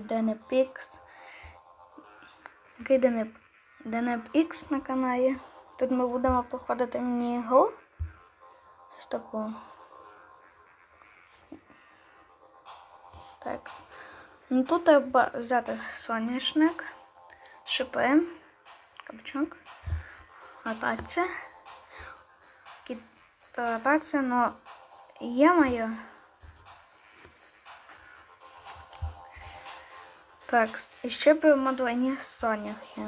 DNPX. Який DNP DNPX на каналі. Тут ми будемо проходити міні-гру. Ось таку. Так. Ну тут треба взяти соняшник, шипи, капчук, ротація. Ротація, но є моя. Так, і ще помадлені соняхи.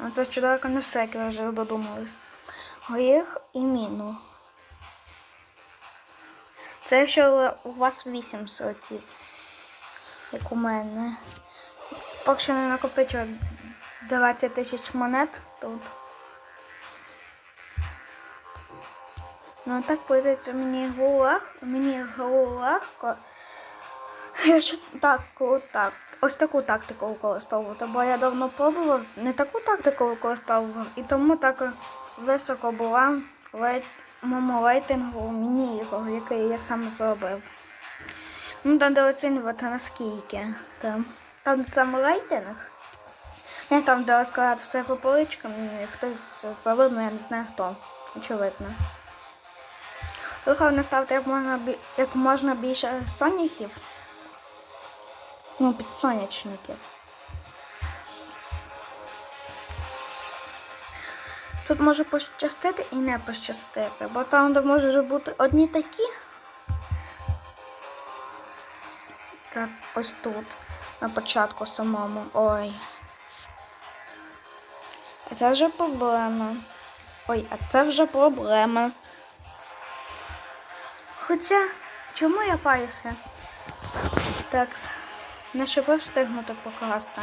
А це чудово не все, як ви вже додумались. Горіх і міну. Це якщо у вас 8 сортів, як у мене. Поки що не накопичу 20 тисяч монет тут. Ну так подається мені гулах, мені гру легко. Якщо так, так. Ось таку тактику використовувати, бо я давно пробував не таку тактику використовував, і тому так високо була в моєму рейтингу міні-ігор, який я сам зробив. Ну, де оцінювати наскільки. Там, там саме рейтинг. Не там, де розказати все по поличкам, хтось зробив, ну я не знаю хто. Очевидно. Головне ставити як можна, як можна більше соняхів. Ну, підсонячників. Тут може пощастити і не пощастити, бо там де може бути одні такі. Так, ось тут, на початку самому. Ой. А це вже проблема. Ой, а це вже проблема. Хоча, чому я паюся? Так, не шипи встигнути покласти.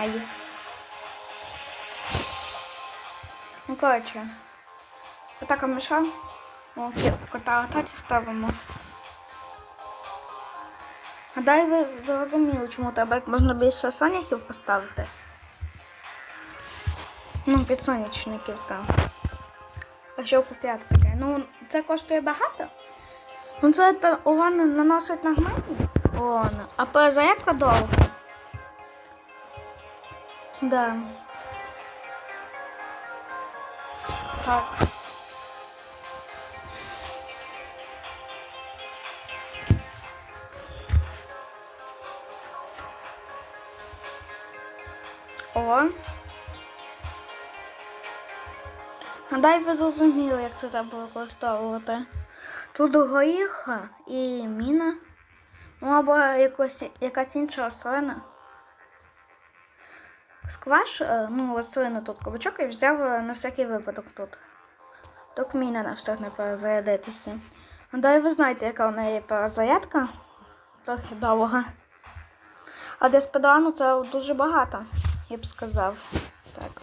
Ай. Ну, коротше. Отака миша. О, кота атаці ставимо. Гадаю, ви зрозуміли, чому треба як можна більше соняхів поставити. Ну, підсонячників там. А що купляти таке? Ну, це коштує багато. Ну це урон наносить нормально. Урон. А перезарядка довго. Да. Так. О. Гадай ви зрозуміли, як це треба використовувати. Тут горіха і міна. Ну або якось, якась інша рослина. Скваш, е, ну, рослина тут кабачок і взяв е, на всякий випадок тут. Так міна не встигне перезарядитися. Гадаю, ви знаєте, яка в неї перезарядка. Трохи довга. А для спидрану це дуже багато, я б сказав. Так.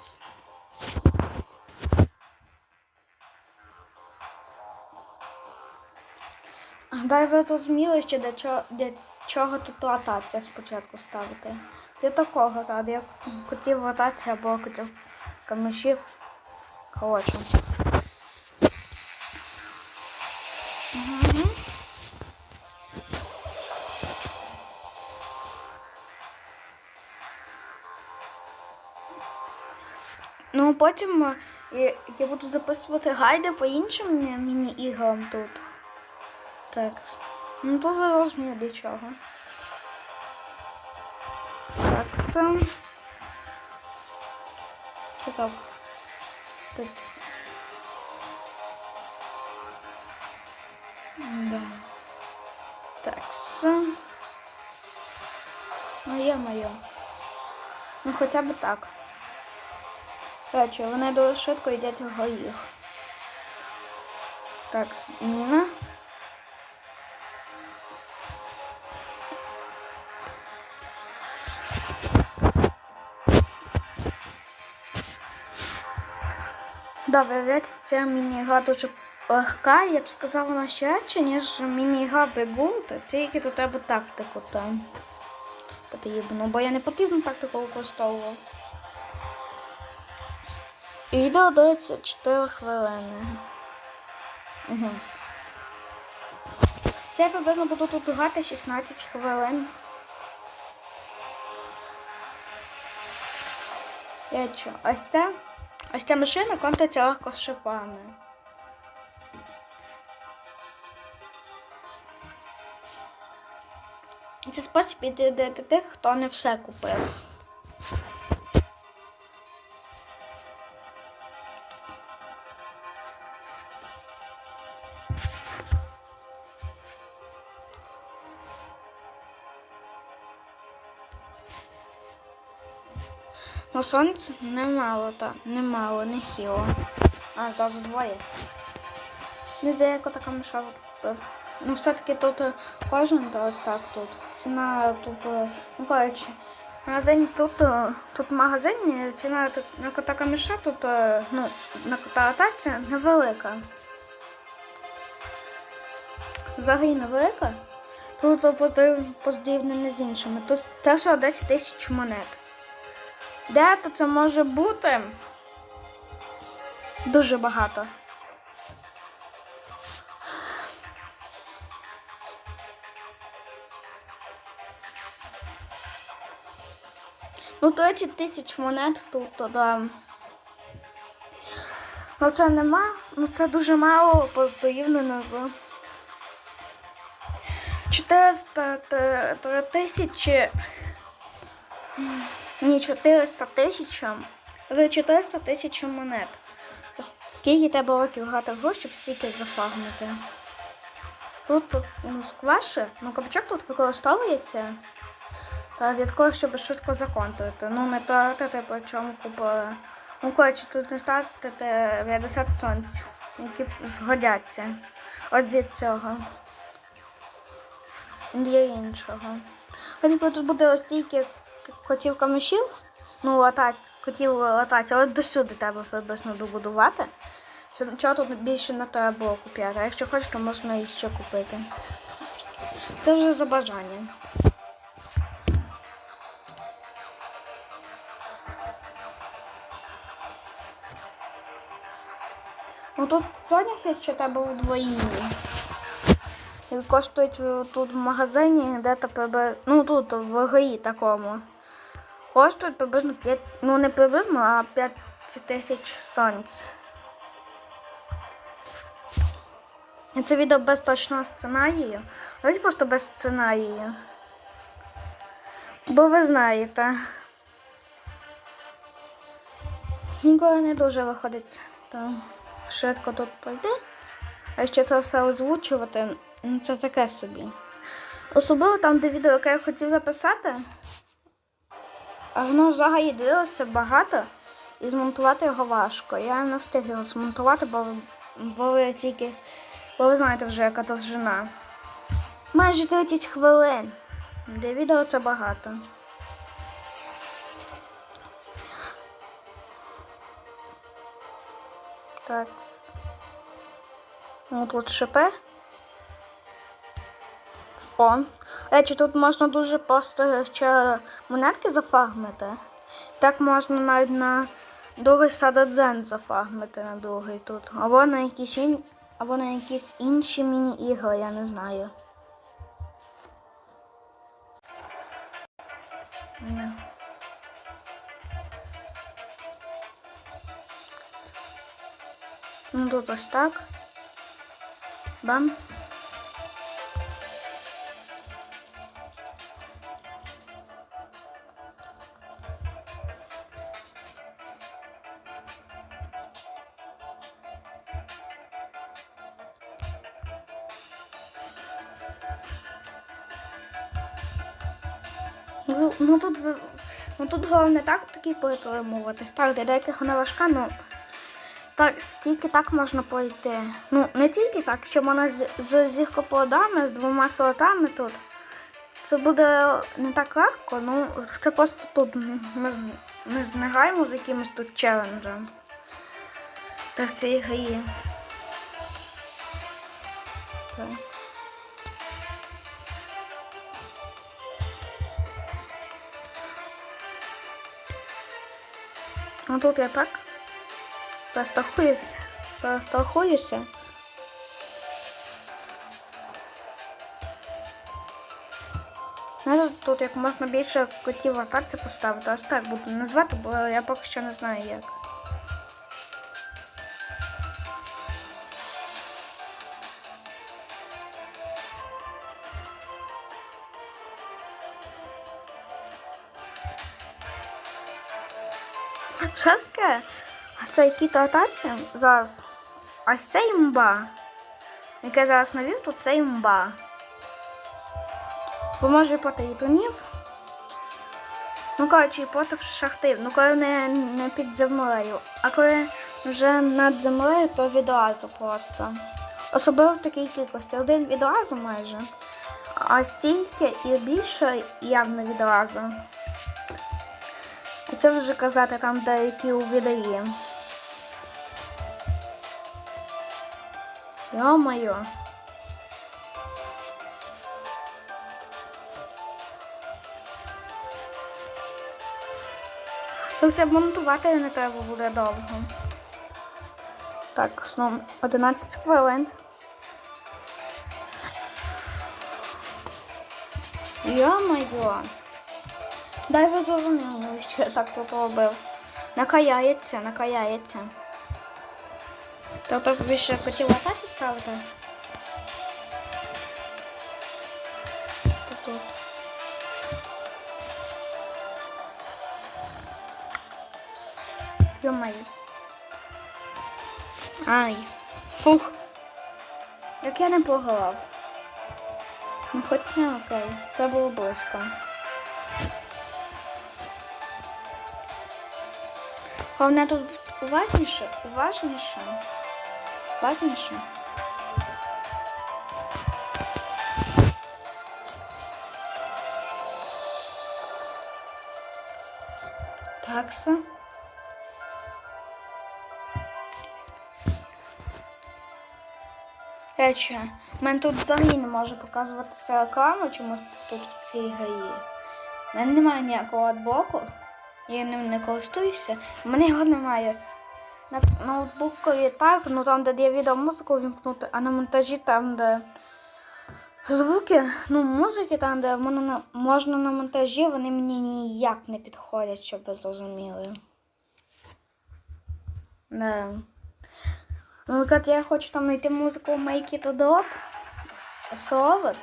Дай ви зрозуміли, ще для чого, для чого тут ротація спочатку ставити. Для такого, так, для котів ротація або котів камешів. Коротше. Ну, потім е, я, я буду записувати гайди по іншим міні-іграм тут. Так. Ну тут ви розумієте для чого. Так, це. Цікаво. Так. Да. Так, це. Ну, є моє. Ну хоча б так. Короче, вони дуже швидко йдять в горіх. Так, Ніна. Добре, вряд ця міні-гра дуже легка, я б сказала, вона ще ніж міні-гра Бегунта, тільки тут треба тактику там потрібно, бо я не потрібну тактику використовував. І відео дається 4 хвилини. Угу. Це я приблизно буду тут грати 16 хвилин. Я що, ось це? Ось ця машина контиться легко з шипами. Це спосіб відрядити тих, хто не все купив. Сонце немало, та немало, не хіло. А, то з двоє. Не знаю, яка така купив. Ну, все-таки тут е, кожен то ось так тут. Ціна тут, е, ну коротше, магазин тут, е, тут в магазині ціна на кота каміша тут, ну, на кота атація невелика. Взагалі невелика. Тут порівняно з іншими. Тут теж 10 тисяч монет. Де то це може бути? Дуже багато. Ну, 30 тисяч монет тут, то да. Ну це нема, ну це дуже мало порівняно з 400 т- т- тисячі. Ні, 400 тисяч. За 400 тисяч монет. Скільки треба років грати гру, щоб стільки зафармити? Тут тут, ну, скваши, ну кабачок тут використовується. Та для того, щоб швидко законтрити. Ну, не тратити по чому купили. Ну, коротше, тут не ставити 50 сонць, які згодяться. От від цього. Для іншого. Хоч би тут буде ось тільки котів камишів, ну, латать, котів латати, але до сюди треба приблизно добудувати. Щоб нічого тут більше не треба було купляти. А якщо хочеш, то можна і ще купити. Це вже за бажанням. Ну тут соняхи ще треба удвоїні. І коштують тут в магазині, де то ну тут в ГАІ такому. Коштують приблизно 5, ну не приблизно, а 5 тисяч сонць. Це відео без точного сценарію. Давайте просто без сценарію. Бо ви знаєте. Ніколи не дуже виходить там швидко тут пройти. А ще це все озвучувати, ну, це таке собі. Особливо там, де відео, яке я хотів записати, воно взагалі дивилося багато і змонтувати його важко. Я не встиг його змонтувати, бо, бо ви тільки, бо ви знаєте вже, яка довжина. Майже 30 хвилин. Для відео це багато. Так. Ну, тут шипи. О. Речі, тут можна дуже просто ще монетки зафармити. Так можна навіть на другий сададзен зафармити на другий тут. Або на якісь ін... або на якісь інші міні-ігри, я не знаю. Ну тут ось так. Бам. Ну, ну тут ну тут головне так такі притримуватись. Так, деяких вона важка, ну так, тільки так можна пройти. Ну, не тільки так, що вона з, з зіркоплодами, з двома слотами тут. Це буде не так легко, ну це просто тут ми, не граємо з якимось тут челенджем. Так в цій грі. Так. Ну тут я так розтахуюся. Розтахуюся. Ну тут як можна більше котів в атаці поставити, ось так буду назвати, бо я поки що не знаю як. Таке? А це кіт атаці зараз. Ось це імба. Яке зараз навів, то це імба. Бо може проти ітунів. Ну, коротше, проти шахтив. Ну, коли не, не під землею. А коли вже над землею, то відразу просто. Особливо в такій кількості. Один відразу майже. А стільки і більше явно відразу. Це вже казати там деякі у відеї. Йо-моє. Хоча монтувати не треба буде довго. Так, знову 11 хвилин. Йо-моє. Дай ви зрозуміли, що я так тут робив. Накаяється, накаяється. Тобто ви ще хотіли атаки ставити? То тут. Йомаю. Ай. Фух. Як я не пограв. Ну хоч не окей. Це було близько. Головне тут уважніше, уважніше. Уважніше. Такса. Речі, в мене тут взагалі не може показуватися реклама чомусь тут цій грі. У мене немає ніякого адблоку. Я ним не користуюся. У мене його немає. На ноутбукові так, ну там, де є відеомузику вімкнути, а на монтажі там, де звуки, ну, музики там, де можна на, можна на монтажі, вони мені ніяк не підходять, щоб ви зрозуміли. Не. Наприклад, я хочу там знайти музику Make It a Drop, Solid,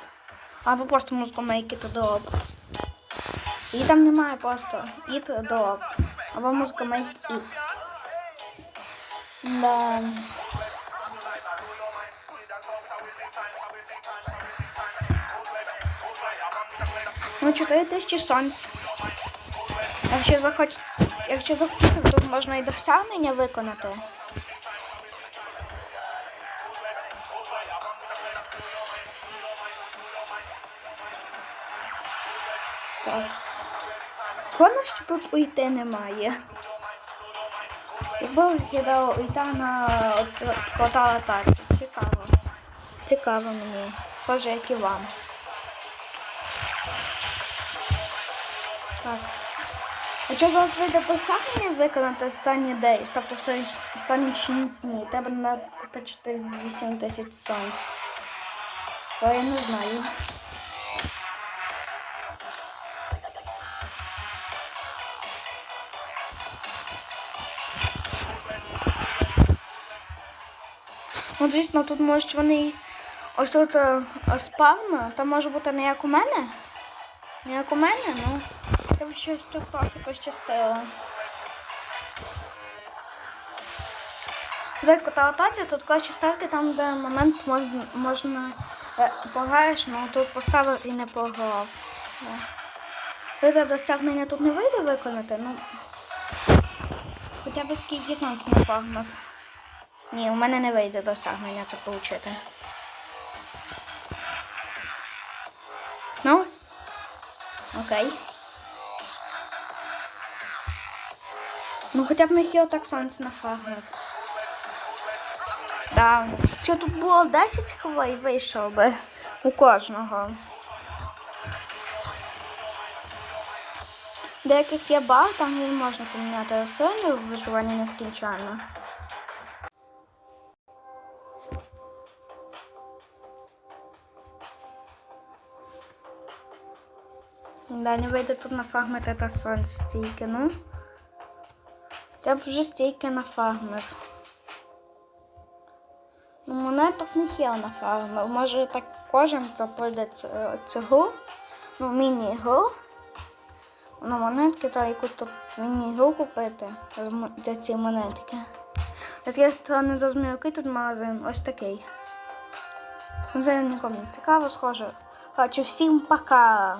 або просто музику Make It a Її там немає просто It Drop, або музика Make It. Да. Ну, 4 тисячі сонць. Якщо захоч... Якщо захочете, то можна і досягнення виконати. Так. Головне, що тут уйти немає. Якби кидало уйти на кота атаки. Цікаво. Цікаво мені. Схоже, як і вам. Так. Якщо зараз вийде посягнення виконати останні дейс, тобто все- останні 6 дні, треба накопичити 8 тисяч сонць. То я не знаю. Ну, звісно, тут можуть вони ось тут е, спавно, там може бути не як у мене. Не як у мене, ну там щось тут трохи пощастило. Зайку та атаці тут краще ставити там, де момент можна, можна е, пограєш, ну тут поставив і не пограв. Да. Вийде досягнення тут не вийде виконати, ну хоча б скільки сонць не погнав. Ні, у мене не вийде досягнення це отримати. Ну? Окей. Ну хоча б міг його так сонце нафагнув. Так. Що тут було 10 хвилин вийшов би у кожного. Деяких є баг, там не можна поміняти силу в виживанні нескінченно. Да, не вийде тут нафармити та сон стійки, ну. Хоча б вже стійки нафармив. Ну, монеток не є нафармив. Може так кожен хто цю, ну, міні-гру. На монетки, та яку тут міні-гру купити за ці монетки. Якщо хто не зрозумів, який тут магазин, ось такий. Це нікому не цікаво, схоже. Хочу всім пока.